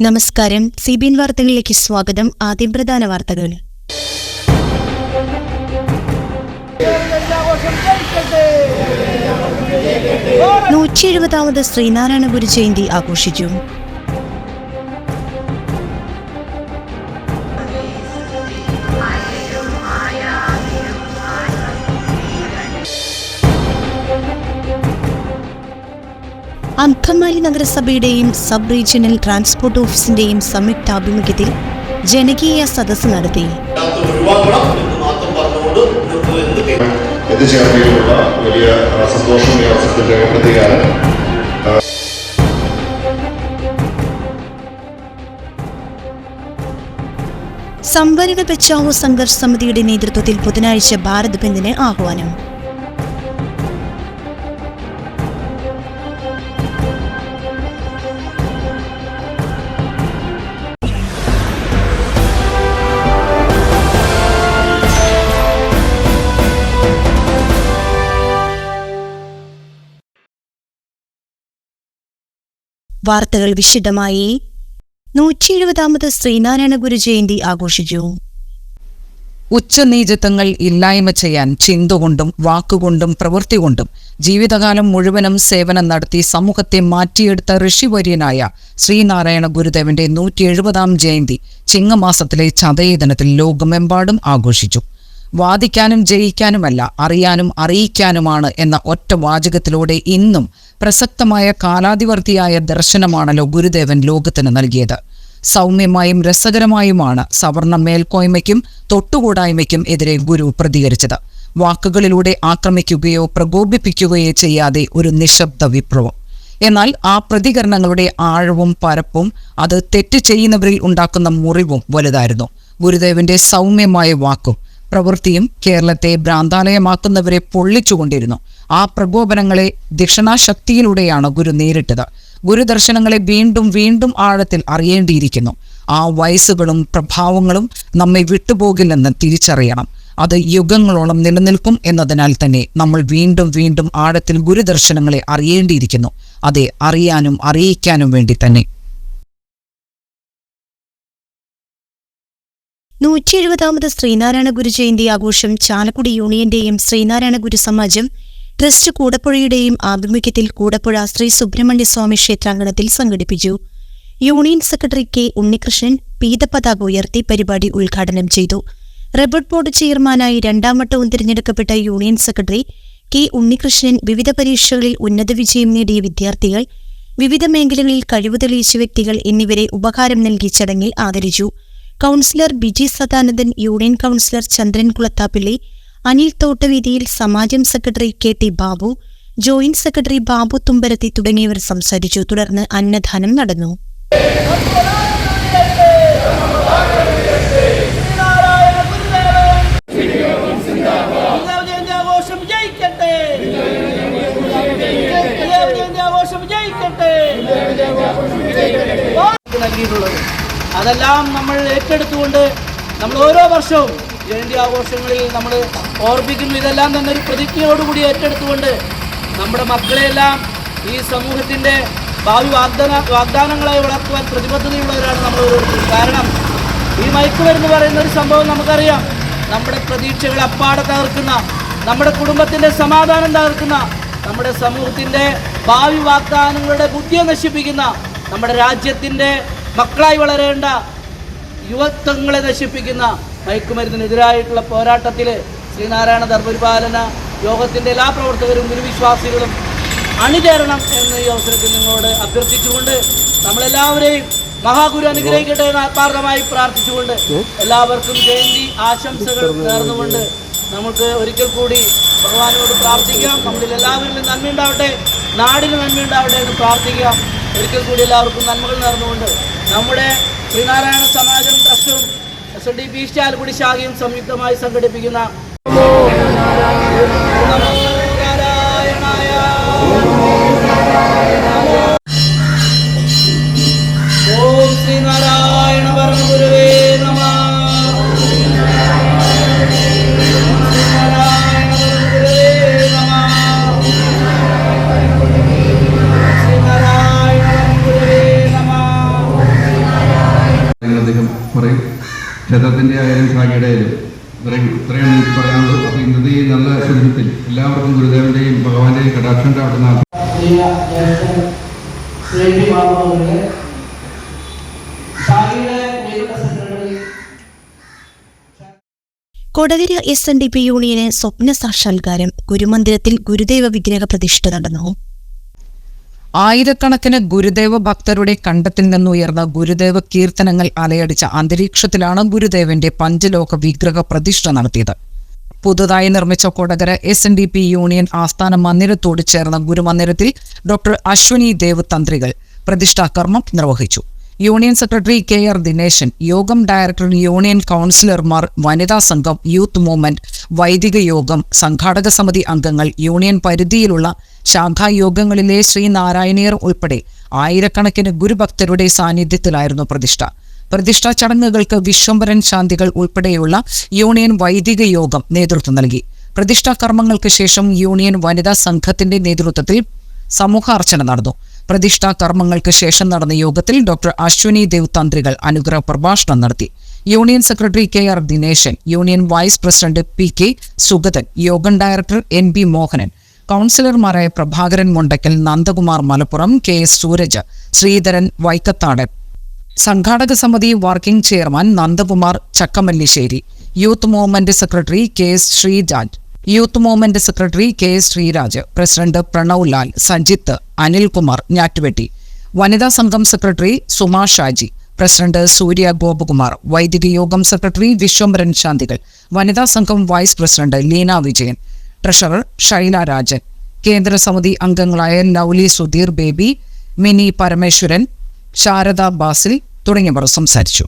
നമസ്കാരം. സിബിൻ വാർത്തകളിലേക്ക് സ്വാഗതം. ആദ്യം പ്രധാന വാർത്തകൾ. നൂറ്റി എഴുപതാമത് ശ്രീനാരായണ ഗുരു ജയന്തി ആഘോഷിച്ചു. അങ്കമാലി നഗരസഭയുടെയും സബ് റീജിയണൽ ട്രാൻസ്പോർട്ട് ഓഫീസിന്റെയും സംയുക്താഭിമുഖ്യത്തിൽ ജനകീയ സദസ്സ് നടത്തി. വലിയ സന്തോഷം ഈ അവസരത്തിൽ രേഖപ്പെടുത്തുകയാണ്. സംവരണ ബച്ചാവോ സംഘർഷ് സമിതിയുടെ നേതൃത്വത്തിൽ ബുധനാഴ്ച ഭാരത് ബന്ദിന് ആഹ്വാനം. വാർത്തകൾ വിശദമായി. നൂറ്റി എഴുപതാമത് ശ്രീനാരായണ ഗുരു ജയന്തി ആഘോഷിച്ചു. ഉച്ചനീചത്വങ്ങൾ ഇല്ലായ്മ ചെയ്യാൻ ചിന്തകൊണ്ടും വാക്കുകൊണ്ടും പ്രവൃത്തി കൊണ്ടും ജീവിതകാലം മുഴുവനും സേവനം നടത്തി സമൂഹത്തെ മാറ്റിയെടുത്ത ഋഷിവര്യനായ ശ്രീനാരായണ ഗുരുദേവന്റെ നൂറ്റി എഴുപതാം ജയന്തി ചിങ്ങമാസത്തിലെ ചതയ ദിനത്തിൽ ലോകമെമ്പാടും ആഘോഷിച്ചു. വാദിക്കാനും ജയിക്കാനുമല്ല അറിയാനും അറിയിക്കാനുമാണ് എന്ന ഒറ്റ വാചകത്തിലൂടെ ഇന്നും പ്രസക്തമായ കാലാതിവർത്തിയായ ദർശനമാണല്ലോ ഗുരുദേവൻ ലോകത്തിന് നൽകിയത്. സൗമ്യമായും രസകരമായുമാണ് സവർണ മേൽക്കോയ്മയ്ക്കും തൊട്ടുകൂടായ്മയ്ക്കും എതിരെ ഗുരു പ്രതികരിച്ചത്. വാക്കുകളിലൂടെ ആക്രമിക്കുകയോ പ്രകോപിപ്പിക്കുകയോ ചെയ്യാതെ ഒരു നിശബ്ദ വിപ്ലവം. എന്നാൽ ആ പ്രതികരണങ്ങളുടെ ആഴവും പരപ്പും അത് തെറ്റ് ചെയ്യുന്നവരിൽ ഉണ്ടാക്കുന്ന മുറിവും വലുതായിരുന്നു. ഗുരുദേവന്റെ സൗമ്യമായ വാക്കും പ്രവൃത്തിയും കേരളത്തെ ഭ്രാന്താലയമാക്കുന്നവരെ പൊള്ളിച്ചുകൊണ്ടിരുന്നു. ആ പ്രകോപനങ്ങളെ ദക്ഷിണാശക്തിയിലൂടെയാണ് ഗുരു നേരിട്ടത്. ഗുരുദർശനങ്ങളെ വീണ്ടും വീണ്ടും ആഴത്തിൽ അറിയേണ്ടിയിരിക്കുന്നു. ആ വയസ്സുകളും പ്രഭാവങ്ങളും നമ്മെ വിട്ടുപോകില്ലെന്ന് തിരിച്ചറിയണം. അത് യുഗങ്ങളോളം നിലനിൽക്കും എന്നതിനാൽ തന്നെ നമ്മൾ വീണ്ടും വീണ്ടും ആഴത്തിൽ ഗുരുദർശനങ്ങളെ അറിയേണ്ടിയിരിക്കുന്നു. അതെ അറിയാനും അറിയിക്കാനും വേണ്ടി തന്നെ. നൂറ്റി എഴുപതാമത് ശ്രീനാരായണ ഗുരു ജയന്തി ആഘോഷം ചാലക്കുടി യൂണിയന്റെയും ശ്രീനാരായണ ഗുരു സമാജം ട്രസ്റ്റ് കൂടപ്പുഴയുടെയും ആഭിമുഖ്യത്തിൽ കൂടപ്പുഴ ശ്രീ സുബ്രഹ്മണ്യ സ്വാമി ക്ഷേത്രാങ്കണത്തിൽ സംഘടിപ്പിച്ചു. യൂണിയൻ സെക്രട്ടറി കെ ഉണ്ണികൃഷ്ണൻ പീതപതാക ഉയർത്തി പരിപാടി ഉദ്ഘാടനം ചെയ്തു. റബ്ബർട്ട് ബോർഡ് ചെയർമാനായി രണ്ടാം വട്ടവും തിരഞ്ഞെടുക്കപ്പെട്ട യൂണിയൻ സെക്രട്ടറി കെ ഉണ്ണികൃഷ്ണൻ വിവിധ പരീക്ഷകളിൽ ഉന്നത വിജയം നേടിയ വിദ്യാർത്ഥികൾ വിവിധ മേഖലകളിൽ കഴിവ് തെളിയിച്ച വ്യക്തികൾ എന്നിവരെ ഉപഹാരം നൽകി ചടങ്ങിൽ ആദരിച്ചു. Councillor Biji Sadanandan union councillor Chandran Kulathappilly Anil Thottaveethiyil Samajam secretary K T Babu joint secretary Babu Thumbarathi തുടങ്ങിയവർ സംസാരിച്ചു തുടർന്ന് അന്നദാനം നടന്നു നൽകിയിട്ടുള്ളത് അതെല്ലാം നമ്മൾ ഏറ്റെടുത്തുകൊണ്ട് നമ്മൾ ഓരോ വർഷവും ജയന്തി ആഘോഷങ്ങളിൽ നമ്മൾ ഓർപ്പിക്കുന്നു ഇതെല്ലാം തന്നെ ഒരു പ്രതിജ്ഞയോടുകൂടി ഏറ്റെടുത്തുകൊണ്ട് നമ്മുടെ മക്കളെയെല്ലാം ഈ സമൂഹത്തിന്റെ ഭാവി വാഗ്ദാന വാഗ്ദാനങ്ങളായി വളർത്തുവാൻ പ്രതിബദ്ധതയുള്ളവരാണ് നമ്മൾ ഓരോരുത്തരും. കാരണം ഈ മയക്കുമരുന്ന് പറയുന്ന ഒരു സംഭവം നമുക്കറിയാം. നമ്മുടെ പ്രതീക്ഷകൾ അപ്പാടെ തകർക്കുന്ന നമ്മുടെ കുടുംബത്തിന്റെ സമാധാനം തകർക്കുന്ന നമ്മുടെ സമൂഹത്തിന്റെ ഭാവി വാഗ്ദാനങ്ങളുടെ ബുദ്ധിയെ നശിപ്പിക്കുന്ന നമ്മുടെ രാജ്യത്തിന്റെ മക്കളായി വളരേണ്ട യുവത്വങ്ങളെ നശിപ്പിക്കുന്ന മയക്കുമരുന്നിനെതിരായിട്ടുള്ള പോരാട്ടത്തിൽ ശ്രീനാരായണ ധർമ്മപരിപാലന യോഗത്തിന്റെ എല്ലാ പ്രവർത്തകരും ഗുരുവിശ്വാസികളും അണിചേരണം എന്ന് ഈ അവസരത്തിൽ നിങ്ങളോട് അഭ്യർത്ഥിച്ചുകൊണ്ട് നമ്മളെല്ലാവരെയും മഹാഗുരു അനുഗ്രഹിക്കട്ടെ എന്ന് ആത്മാർത്ഥമായി പ്രാർത്ഥിച്ചുകൊണ്ട് എല്ലാവർക്കും ജയന്തി ആശംസകൾ നേർന്നുകൊണ്ട് നമുക്ക് ഒരിക്കൽ കൂടി ഭഗവാനോട് പ്രാർത്ഥിക്കാം. നമ്മളിൽ എല്ലാവരിലും നന്മയുണ്ടാവട്ടെ നാടിന് നന്മയുണ്ടാവട്ടെ എന്ന് പ്രാർത്ഥിക്കാം. ഒരിക്കൽ കൂടി എല്ലാവർക്കും നന്മകൾ നേർന്നുകൊണ്ട് നമ്മുടെ Sreenarayana Samajam ട്രസ്റ്റും S N D P Chalakudy ശാഖയും സംയുക്തമായി സംഘടിപ്പിക്കുന്ന ക്ഷേത്രത്തിന്റെ ആയാലും ശാഖയുടെ ആയാലും ഇത്രയും ഇത്രയാണ് എനിക്ക് പറയാനുള്ളത്. അപ്പോൾ ഇന്നത്തെ ഈ നല്ല ശുദ്ധത്തിൽ എല്ലാവർക്കും ഗുരുദേവന്റെയും ഭഗവാന്റെയും കടാക്ഷം secretary. Kodakara S N D P യൂണിയന് സ്വപ്ന സാക്ഷാത്കാരം ഗുരുമന്ദിരത്തിൽ ഗുരുദേവ വിഗ്രഹ പ്രതിഷ്ഠ നടന്നു. ആയിരക്കണക്കിന് ഗുരുദേവ ഭക്തരുടെ കണ്ടത്തിൽ നിന്നുയർന്ന ഗുരുദേവ കീർത്തനങ്ങൾ അലയടിച്ച അന്തരീക്ഷത്തിലാണ് ഗുരുദേവന്റെ പഞ്ചലോക വിഗ്രഹ പ്രതിഷ്ഠ നടത്തിയത്. പുതുതായി നിർമ്മിച്ച Kodakara S N D P union ആസ്ഥാന മന്ദിരത്തോട് ചേർന്ന ഗുരുമന്ദിരത്തിൽ ഡോക്ടർ അശ്വനി ദേവ് തന്ത്രികൾ പ്രതിഷ്ഠാകർമ്മം നിർവഹിച്ചു. Union secretary K R Dineshan യോഗം ഡയറക്ടർ യൂണിയൻ കൗൺസിലർമാർ വനിതാ സംഘം യൂത്ത് മൂവ്മെന്റ് വൈദിക യോഗം സംഘാടക സമിതി അംഗങ്ങൾ യൂണിയൻ പരിധിയിലുള്ള ശാഖായോഗങ്ങളിലെ ശ്രീനാരായണീയർ ഉൾപ്പെടെ ആയിരക്കണക്കിന് ഗുരുഭക്തരുടെ സാന്നിധ്യത്തിലായിരുന്നു പ്രതിഷ്ഠ. പ്രതിഷ്ഠാ ചടങ്ങുകൾക്ക് വിശ്വംഭരൻ ശാന്തികൾ ഉൾപ്പെടെയുള്ള യൂണിയൻ വൈദിക യോഗം നേതൃത്വം നൽകി. പ്രതിഷ്ഠാ കർമ്മങ്ങൾക്ക് ശേഷം യൂണിയൻ വനിതാ സംഘത്തിന്റെ നേതൃത്വത്തിൽ സമൂഹാർച്ചന നടന്നു. പ്രതിഷ്ഠാ കർമ്മങ്ങൾക്ക് ശേഷം നടന്ന യോഗത്തിൽ ഡോക്ടർ അശ്വിനി ദേവ് തന്ത്രികൾ അനുഗ്രഹ പ്രഭാഷണം നടത്തി. Union secretary K R Dineshan union vice president P K Sugathan യോഗം ഡയറക്ടർ എൻ ബി മോഹനൻ കൗൺസിലർമാരായ പ്രഭാകരൻ മുണ്ടക്കൽ നന്ദകുമാർ മലപ്പുറം കെ എസ് സൂരജ് ശ്രീധരൻ വൈക്കത്താടൻ സംഘാടക സമിതി working chairman Nandakumar Chakkamallissery youth movement secretary K S Sreejaj youth movement secretary K Sreeraj president Pranav Lal Sajith Anilkumar Njattuvetti വനിതാ സംഘം secretary Suma Shaji president സൂര്യ ഗോപകുമാർ വൈദിക യോഗം secretary Viswambharan ശാന്തികൾ വനിതാ സംഘം vice president Leena Vijayan treasurer Shaila Rajan കേന്ദ്ര സമിതി അംഗങ്ങളായ ലൗലി സുധീർ ബേബി മിനി പരമേശ്വരൻ ശാരദ ബാസിൽ തുടങ്ങിയവർ സംസാരിച്ചു.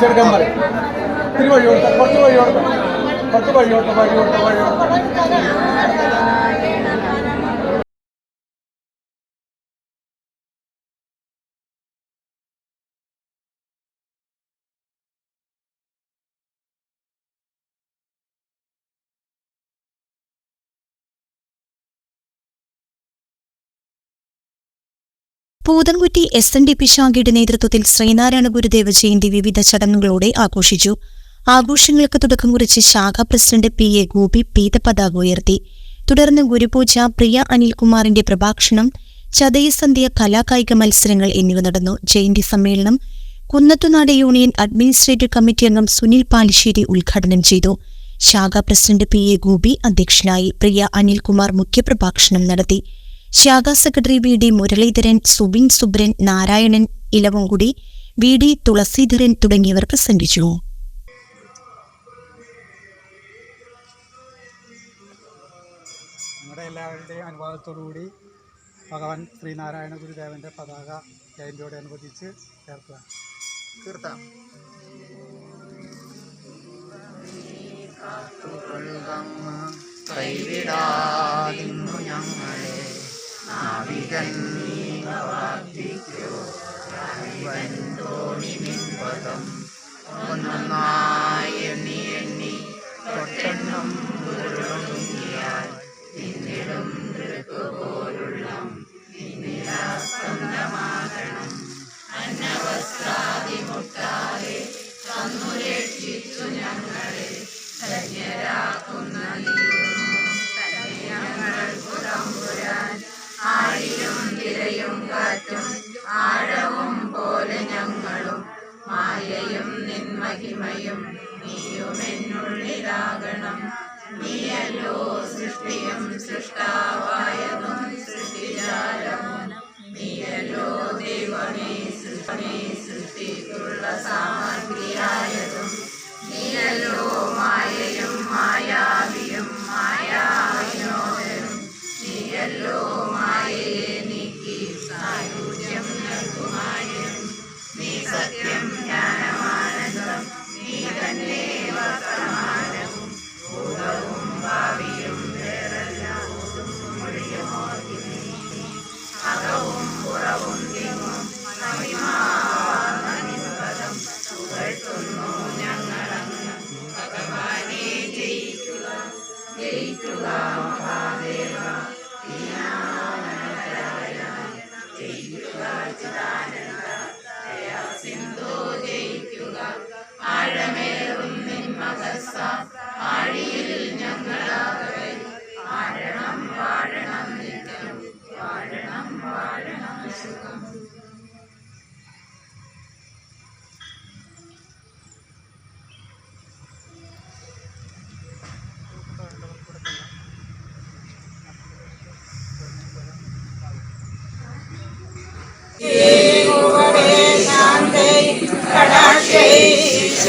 सेट कंबर है Poothankutty S N D P ശാഖയുടെ നേതൃത്വത്തിൽ ശ്രീനാരായണ ഗുരുദേവ ജയന്തി വിവിധ ചടങ്ങുകളോടെ ആഘോഷിച്ചു. ആഘോഷങ്ങൾക്ക് തുടക്കം കുറിച്ച് ശാഖ പ്രസിഡന്റ് പി എ ഗോപി പീതപതാക ഉയർത്തി. തുടർന്ന് ഗുരുപൂജ പ്രിയ അനിൽകുമാറിന്റെ പ്രഭാഷണം ചതയസന്ധ്യ കലാകായിക മത്സരങ്ങൾ എന്നിവ നടന്നു. ജയന്തി സമ്മേളനം കുന്നത്തുനാട് യൂണിയൻ അഡ്മിനിസ്ട്രേറ്റീവ് കമ്മിറ്റി അംഗം സുനിൽ പാലിശ്ശേരി ഉദ്ഘാടനം ചെയ്തു. ശാഖ പ്രസിഡന്റ് പി എ ഗോപി അധ്യക്ഷനായി പ്രിയ അനിൽകുമാർ മുഖ്യപ്രഭാഷണം നടത്തി. ശാഖാ secretary V D Muraleedharan Subin Subran Narayanan Elavangudi V D Thulaseedharan തുടങ്ങിയവർ പ്രസംഗിച്ചു. നമ്മുടെ എല്ലാവരുടെയും അനുവാദത്തോടുകൂടി ഭഗവാൻ ശ്രീനാരായണ ഗുരുദേവന്റെ പതാക ജയന്തിയോടനുബന്ധിച്ച് ചേർക്കുക തീർത്താം. നീയല്ലോ എണ്ണി സൃഷ്ടാവായതും സൃഷ്ടിജാല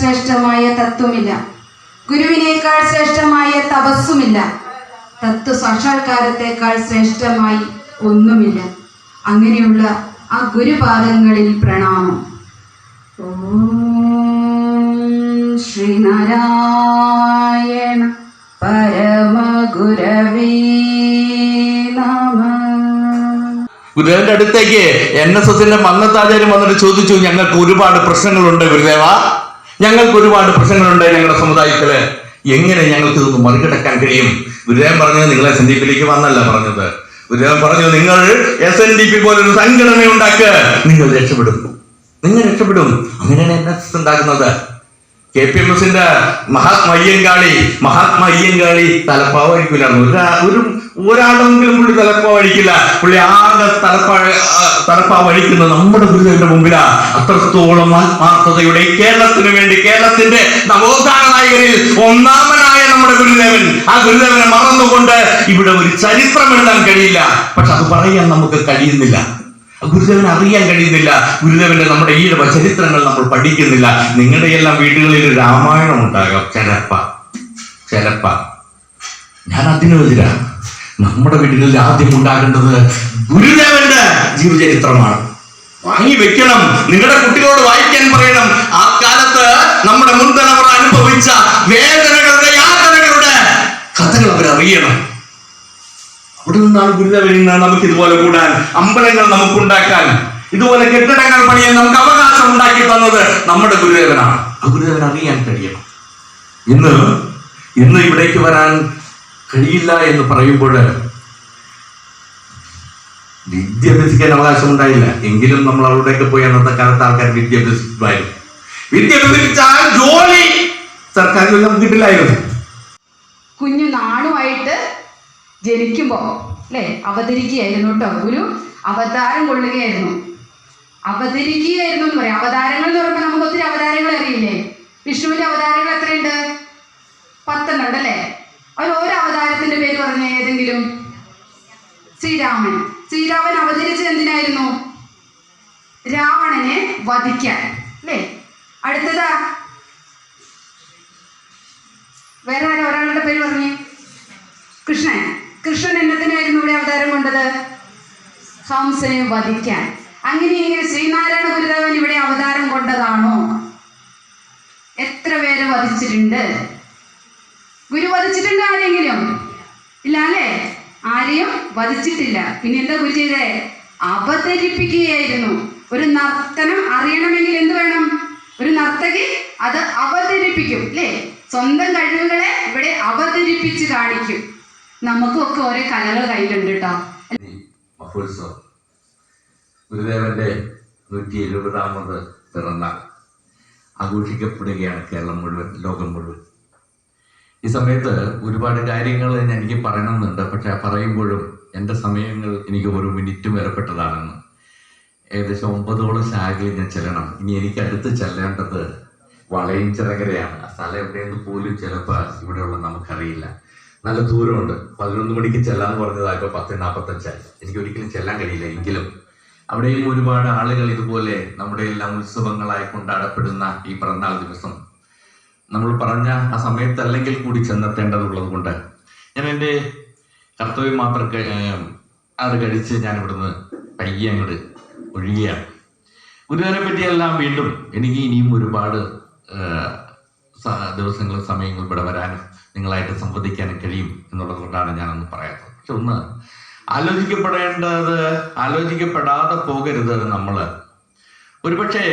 ശ്രേഷ്ഠമായ തത്വമില്ല. ഗുരുവിനേക്കാൾ ശ്രേഷ്ഠമായ തപസ്സുമില്ല. തത്വ സാക്ഷാത്കാരത്തെക്കാൾ ശ്രേഷ്ഠമായി ഒന്നുമില്ല. അങ്ങനെയുള്ള ആ ഗുരുപാദങ്ങളിൽ പ്രണാമം. ശ്രീനാരായണ ഗുരുദേവന്റെ അടുത്തേക്ക് എൻ എസ് എസിന്റെ മന്നത്താചാര്യം വന്നിട്ട് ചോദിച്ചു ഞങ്ങൾക്ക് ഒരുപാട് പ്രശ്നങ്ങളുണ്ട് ഗുരുദേവ. ഞങ്ങൾക്ക് ഒരുപാട് പ്രശ്നങ്ങളുണ്ട് ഞങ്ങളുടെ സമുദായത്തിൽ. എങ്ങനെ ഞങ്ങൾക്ക് ഇതൊന്ന് മറികടക്കാൻ കഴിയും? ഗുരുദേവൻ പറഞ്ഞത് നിങ്ങളെ എസ് എൻ ഡി പിയിലേക്ക് വന്നല്ല പറഞ്ഞത്. ഗുരുദേവൻ പറഞ്ഞു നിങ്ങൾ എസ് എൻ ഡി പി പോലൊരു സംഘടന ഉണ്ടാക്കുക നിങ്ങൾ രക്ഷപ്പെടും. നിങ്ങൾ രക്ഷപ്പെടും. അങ്ങനെയാണ് എൻ എസ് എസ് ഉണ്ടാക്കുന്നത്. കെ പി എം എസിന്റെ മഹാത്മാ അയ്യങ്കാളി മഹാത്മാ അയ്യങ്കാളി തലപ്പാവ് അടിക്കില്ലായിരുന്നു ഒരു ഒരാളെങ്കിലും പുള്ളി തലപ്പാ വഴിക്കില്ല. പുള്ളി ആകെ തലപ്പാ ആ, വഴിക്കുന്നത് നമ്മുടെ ഗുരുദേവന്റെ മുമ്പിലാ. അത്രത്തോളം ആത്മാർത്ഥതയുടെ കേരളത്തിന് വേണ്ടി കേരളത്തിന്റെ നവോത്ഥാന നായകരിൽ ഒന്നാമനായ നമ്മുടെ ഗുരുദേവൻ. ആ ഗുരുദേവനെ മറന്നുകൊണ്ട് ഇവിടെ ഒരു ചരിത്രം എഴുതാൻ കഴിയില്ല. പക്ഷെ അത് പറയാൻ നമുക്ക് കഴിയുന്നില്ല. ഗുരുദേവനെ അറിയാൻ കഴിയുന്നില്ല. ഗുരുദേവന്റെ നമ്മുടെ ഈ ചരിത്രങ്ങൾ നമ്മൾ പഠിക്കുന്നില്ല. നിങ്ങളുടെ എല്ലാം വീടുകളിൽ രാമായണം ഉണ്ടാകാം. ചിലപ്പ. ചിലപ്പ. ഞാൻ അതിനെതിരാ നമ്മുടെ വീടുകളിൽ ആദ്യം ഉണ്ടാകേണ്ടത് ഗുരുദേവന്റെ ജീവചരിത്രമാണ്. വാങ്ങി വെക്കണം. നിങ്ങളുടെ കുട്ടികളോട് വായിക്കാൻ പറയണം. ആ കാലത്ത് നമ്മുടെ മുൻതലമുറ അനുഭവിച്ച വേദനകളുടെ യാതനകളുടെ കഥകൾ അവരറിയണം അവിടെ നിന്നാണ് ഗുരുദേവനിൽ നമുക്ക് ഇതുപോലെ കൂടാൻ അമ്പലങ്ങൾ നമുക്കുണ്ടാക്കാൻ ഇതുപോലെ കെട്ടിടങ്ങൾ പണിയാൻ നമുക്ക് അവകാശം ഉണ്ടാക്കി തന്നത് നമ്മുടെ ഗുരുദേവനാണ്. ആ ഗുരുദേവൻ അറിയാൻ കഴിയണം. ഇന്ന് ഇന്ന് ഇവിടേക്ക് വരാൻ കഴിയില്ല എന്ന് പറയുമ്പോൾ വിദ്യ അഭ്യസിക്കാൻ അവകാശം ഉണ്ടായില്ല എങ്കിലും നമ്മൾ അവിടേക്ക് പോയി അന്നത്തെ കാലത്ത് ആൾക്കാർ വിദ്യ അഭ്യസിക്കുമായിരുന്നു വിദ്യ ജോലി സർക്കാർ ജോലി നമുക്ക് കിട്ടില്ലായിരുന്നു. കുഞ്ഞു നാളുമായിട്ട് ജനിക്കുമ്പോൾ അല്ലേ? അവതരിക്കുകയായിരുന്നു കേട്ടോ. ഗുരു അവതാരം കൊള്ളുകയായിരുന്നു. അവതരിക്കുകയായിരുന്നു എന്ന് പറയാം. അവതാരങ്ങൾ എന്ന് പറയുമ്പോൾ നമുക്ക് ഒത്തിരി അവതാരങ്ങൾ അറിയില്ലേ? വിഷ്ണുവിന്റെ അവതാരങ്ങൾ എത്രയുണ്ട്? പത്തെണ്ണം ഉണ്ടല്ലേ അതിൽ ഓരോ അവതാരത്തിന്റെ പേര് പറഞ്ഞ ഏതെങ്കിലും? ശ്രീരാമൻ. ശ്രീരാമൻ അവതരിച്ചത് എന്തിനായിരുന്നു? രാവണനെ വധിക്കാൻ. അല്ലേ? അടുത്തതാ വേറെ ആരാ ഒരാളുടെ പേര് പറഞ്ഞേ? കൃഷ്ണൻ. കൃഷ്ണൻ എന്നതിനായിരുന്നു ഇവിടെ അവതാരം കൊണ്ടത്? ഹംസനെ വധിക്കാൻ. അങ്ങനെ ശ്രീനാരായണ ഗുരുദേവൻ ഇവിടെ അവതാരം കൊണ്ടതാണോ? എത്ര പേര് വധിച്ചിട്ടുണ്ട്? ഗുരു വധിച്ചിട്ടുണ്ട് ആരെങ്കിലും ഇല്ല അല്ലേ? ആരെയും വധിച്ചിട്ടില്ല. പിന്നെ എന്താ ഗുരു ചെയ്തേ? അവതരിപ്പിക്കുകയായിരുന്നു. ഒരു നർത്തനം അറിയണമെങ്കിൽ എന്ത് വേണം? ഒരു നർത്തകി അത് അവതരിപ്പിക്കും അല്ലേ? സ്വന്തം കഴിവുകളെ ഇവിടെ അവതരിപ്പിച്ച് കാണിക്കും. നമുക്കൊക്കെ ഓരോ കലകൾ കയ്യിലുണ്ട് കേട്ടോ ഗുരുദേവന്റെ നൂറ്റി എഴുപതാമത് പിറന്നാൾ ആഘോഷിക്കപ്പെടുകയാണ് കേരളം മുഴുവൻ ലോകം മുഴുവൻ. ഈ സമയത്ത് ഒരുപാട് കാര്യങ്ങൾ എനിക്ക് പറയണമെന്നുണ്ട്. പക്ഷെ പറയുമ്പോഴും എന്റെ സമയങ്ങൾ എനിക്ക് ഒരു മിനിറ്റും വിലപ്പെട്ടതാണെന്ന് ഏകദേശം ഒമ്പതോളം ശാഖയിൽ ഞാൻ ചെല്ലണം. ഇനി എനിക്ക് അടുത്ത് ചെല്ലേണ്ടത് വളയും ചിറകരയാണ്. ആ സ്ഥലം എവിടെയെന്ന് പോലും ചിലപ്പോൾ ഇവിടെയുള്ള നമുക്കറിയില്ല. നല്ല ദൂരമുണ്ട്. പതിനൊന്ന് മണിക്ക് ചെല്ലാന്ന് പറഞ്ഞതായപ്പോൾ പത്ത് നാൽപ്പത്തഞ്ചായി എനിക്ക് ഒരിക്കലും ചെല്ലാൻ കഴിയില്ല. എങ്കിലും അവിടെയും ഒരുപാട് ആളുകൾ ഇതുപോലെ നമ്മുടെ എല്ലാം ഉത്സവങ്ങളായി കൊണ്ടാടപ്പെടുന്ന ഈ പിറന്നാൾ ദിവസം നമ്മൾ പറഞ്ഞ ആ സമയത്ത് അല്ലെങ്കിൽ കൂടി ചെന്നെത്തേണ്ടതുള്ളത് കൊണ്ട് ഞാൻ എന്റെ കർത്തവ്യം മാത്രം അത് കഴിച്ച് ഞാൻ ഇവിടുന്ന് പയ്യെ അങ്ങോട്ട് ഒഴുകിയാണ്. ഗുരുവിനെ പറ്റിയെല്ലാം വീണ്ടും എനിക്ക് ഇനിയും ഒരുപാട് ദിവസങ്ങൾ സമയങ്ങൾ ഇവിടെ വരാനും നിങ്ങളായിട്ട് സംവദിക്കാനും കഴിയും എന്നുള്ളത് കൊണ്ടാണ് ഞാനൊന്ന് പറയാത്തത്. പക്ഷെ ഒന്ന് ആലോചിക്കപ്പെടേണ്ടത് ആലോചിക്കപ്പെടാതെ പോകരുത് നമ്മൾ ഒരുപക്ഷെ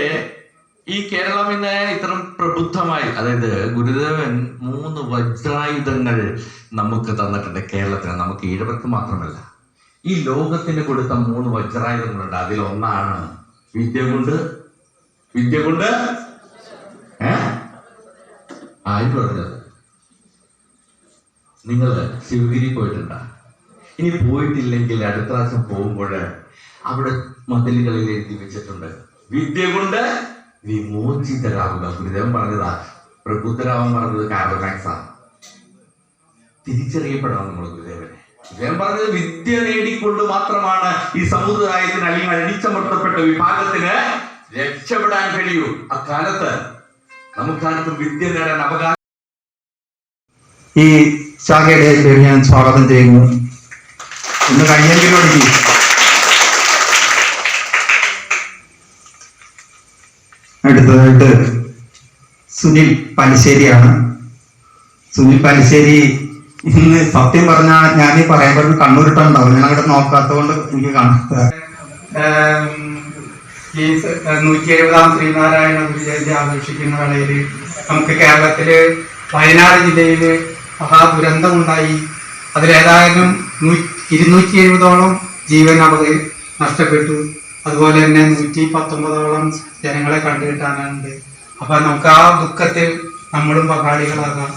ഈ കേരളം ഇന്ന് ഇത്തരം പ്രബുദ്ധമായി അതായത് ഗുരുദേവൻ മൂന്ന് വജ്രായുധങ്ങൾ നമുക്ക് തന്നിട്ടുണ്ട് കേരളത്തിന്. നമുക്ക് ഈഴവർക്ക് മാത്രമല്ല. ഈ ലോകത്തിന് കൊടുത്ത മൂന്ന് വജ്രായുധങ്ങളുണ്ട്. അതിലൊന്നാണ് വിദ്യ കൊണ്ട് വിദ്യ കൊണ്ട് ആര് നിങ്ങൾ ശിവഗിരി പോയിട്ടുണ്ടോ? ഇനി പോയിട്ടില്ലെങ്കിൽ അടുത്ത പ്രാവശ്യം പോകുമ്പോൾ അവിടെ മതിലുകളിൽ എഴുതി വെച്ചിട്ടുണ്ട്. വിദ്യ കൊണ്ട് വിമോചിതരാകുക. ഗുരുദേവൻ പറഞ്ഞതാ പ്രബുദ്ധരാവാൻ പറഞ്ഞത് കാർബമാക്സാ തിരിച്ചറിയപ്പെടണം നമ്മൾ ഗുരുദേവനെ ഗുരുദേവൻ പറഞ്ഞത് വിദ്യ നേടിക്കൊണ്ട് മാത്രമാണ് ഈ സമുദായത്തിന് അല്ലെങ്കിൽ അടിച്ചമർത്തപ്പെട്ട വിഭാഗത്തിന് രക്ഷപ്പെടാൻ കഴിയൂ. അക്കാലത്ത് നമുക്കാർക്കും വിദ്യ നേടാൻ അവകാശം. ഈ ശാഖയുടെ ഞാൻ സ്വാഗതം ചെയ്യുന്നു. ഇന്ന് കഴിഞ്ഞെങ്കിലും അടുത്തതായിട്ട് സുനിൽ പലിശ്ശേരിയാണ് സുനിൽ പലിശ്ശേരി ഇന്ന് സത്യം പറഞ്ഞാൽ ഞാൻ ഈ പറയാൻ പറഞ്ഞ കണ്ണൂരിട്ടുണ്ടാവും ഞാൻ അങ്ങോട്ട് നോക്കാത്തതുകൊണ്ട് എനിക്ക് കാണാത്ത നൂറ്റി എഴുപതാം ശ്രീനാരായണ ഗുരുജയന്തി ആഘോഷിക്കുന്ന വേളയിൽ നമുക്ക് കേരളത്തിൽ വയനാട് ജില്ലയിൽ മഹാദുരന്തമുണ്ടായി. അതിലേതായാലും ഇരുന്നൂറ്റി എഴുപതോളം ജീവൻ അവിടെ നഷ്ടപ്പെട്ടു. അതുപോലെ തന്നെ നൂറ്റി പത്തൊമ്പതോളം ജനങ്ങളെ കണ്ടുകിട്ടാനുണ്ട്. അപ്പൊ നമുക്ക് ആ ദുഃഖത്തിൽ നമ്മളും പങ്കാളികളാകാം.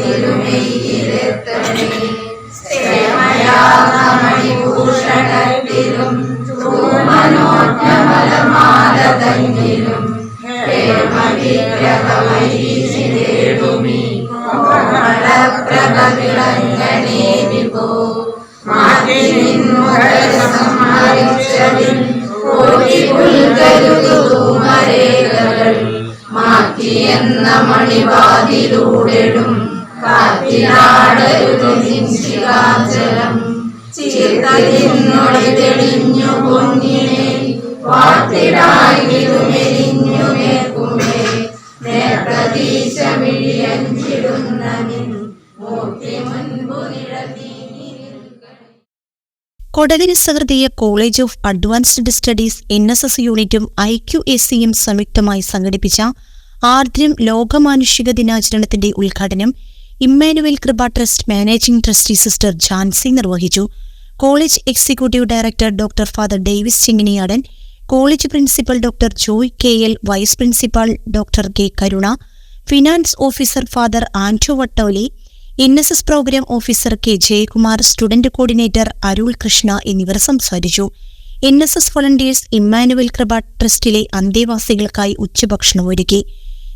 തിരുമേയിലെ മാറ്റിയെന്ന മണിവാതിലൂടെടും. കാറ്റിനാടരുത് നിൻശികാചലം ചിർ Kodakara Sahrudaya college of advanced studies N S S യൂണിറ്റും ഐ ക്യു എസ് സിയും സംയുക്തമായി സംഘടിപ്പിച്ച ആർദ്രം ലോകമാനുഷിക ദിനാചരണത്തിന്റെ ഉദ്ഘാടനം Emmanuel Krupa trust managing trustee sister Jancy നിർവഹിച്ചു. College executive director doctor father Davis Chinginiyadan college principal doctor Joy K L vice principal doctor K Karuna finance officer father Anto Vattoli N S S programme officer K Jayakumar student coordinator Arul Krishna എന്നിവർ സംസാരിച്ചു. N S S volunteers Emmanuel Krupa ട്രസ്റ്റിലെ അന്തേവാസികൾക്കായി ഉച്ചഭക്ഷണം ഒരുക്കി.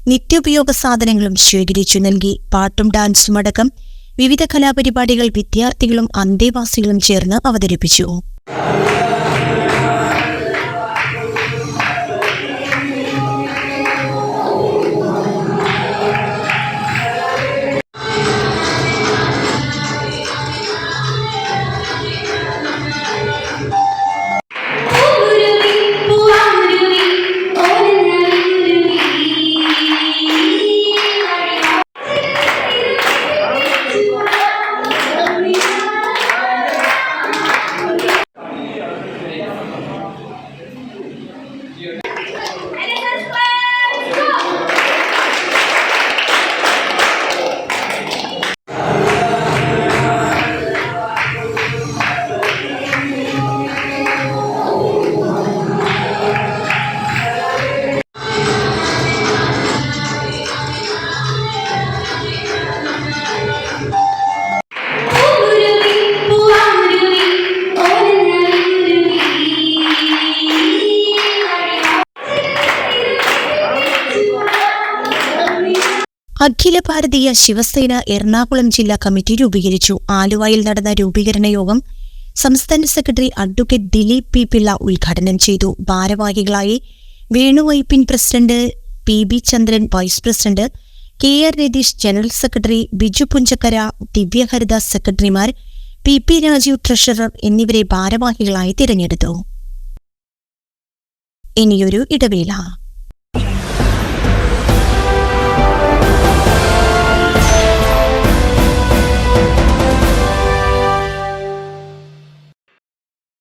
നിത്യോപയോഗ സാധനങ്ങളും ശേഖരിച്ചു നൽകി. പാട്ടും ഡാൻസും അടക്കം വിവിധ കലാപരിപാടികൾ വിദ്യാർത്ഥികളും അന്തേവാസികളും ചേർന്ന് അവതരിപ്പിച്ചു. അഖില ഭാരതീയ ശിവസേന എറണാകുളം ജില്ലാ കമ്മിറ്റി രൂപീകരിച്ചു. ആലുവയിൽ നടന്ന രൂപീകരണ യോഗം സംസ്ഥാന secretary advocate Dileep P. Pillai ഉദ്ഘാടനം ചെയ്തു. ഭാരവാഹികളായി Venu Vypin president P. B. Chandran vice president K. R. Ratheesh general secretary Biju Punchakkara Divya Haridas സെക്രട്ടറിമാർ പി. പി. രാജീവ് ട്രഷറർ എന്നിവരെ ഭാരവാഹികളായി തിരഞ്ഞെടുത്തു. ഇനിയൊരു ഇടവേള.